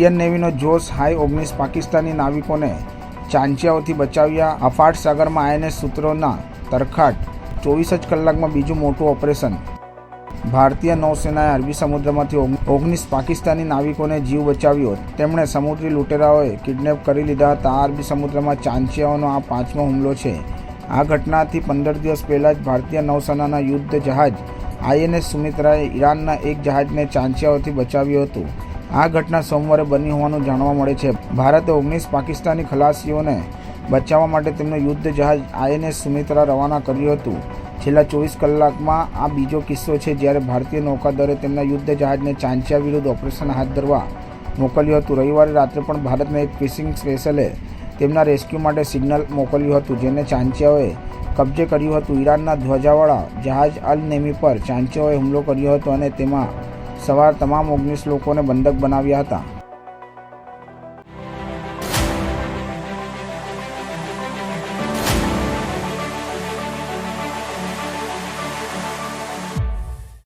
Indian નેવીનો જોશ high ઓગણીસ Pakistani નાવિકોને ચાંચિયાઓથી બચાવ્યા. અફાટ સાગરમાં INS સૂત્રોના તરખાટ, ચોવીસ જ કલાકમાં બીજું મોટું ઓપરેશન. ભારતીય નૌસેનાએ અરબી સમુદ્રમાંથી ઓગણીસ પાકિસ્તાની નાવિકોને જીવ બચાવ્યો. તેમણે સમુદ્રી લૂંટેરાઓએ કિડનેપ કરી લીધા હતા. અરબી સમુદ્રમાં ચાંચિયાઓનો આ પાંચમો હુમલો છે. આ ઘટનાથી પંદર દિવસ પહેલાં જ ભારતીય નૌસેનાના યુદ્ધ જહાજ આઈએનએસ સુમિત્રાએ ઈરાનના એક જહાજને ચાંચિયાઓથી બચાવ્યું હતું. આ ઘટના સોમવારે બની હોવાનું જાણવા મળે છે. ભારતે ઓગણીસ પાકિસ્તાની ખલાસીઓને બચાવવા માટે તેમનું યુદ્ધ જહાજ આઈએનએસ સુમિત્રા રવાના કર્યું હતું. છેલ્લા ચોવીસ કલાકમાં આ બીજો કિસ્સો છે જ્યારે ભારતીય નૌકાદળે તેમના યુદ્ધ જહાજને ચાંચિયા વિરુદ્ધ ઓપરેશન હાથ ધરવા મોકલ્યું હતું. રવિવારે રાત્રે પણ ભારતના એક ફિશિંગ સ્પેશલે તેમના રેસ્ક્યુ માટે સિગ્નલ મોકલ્યું હતું, જેને ચાંચિયાઓએ કબજે કર્યું હતું. ઈરાનના ધ્વજાવાળા જહાજ અલ નેમી પર ચાંચિયાઓએ હુમલો કર્યો હતો અને તેમાં સવાર તમામ ઓગણીસ લોકોને બંધક બનાવ્યા હતા.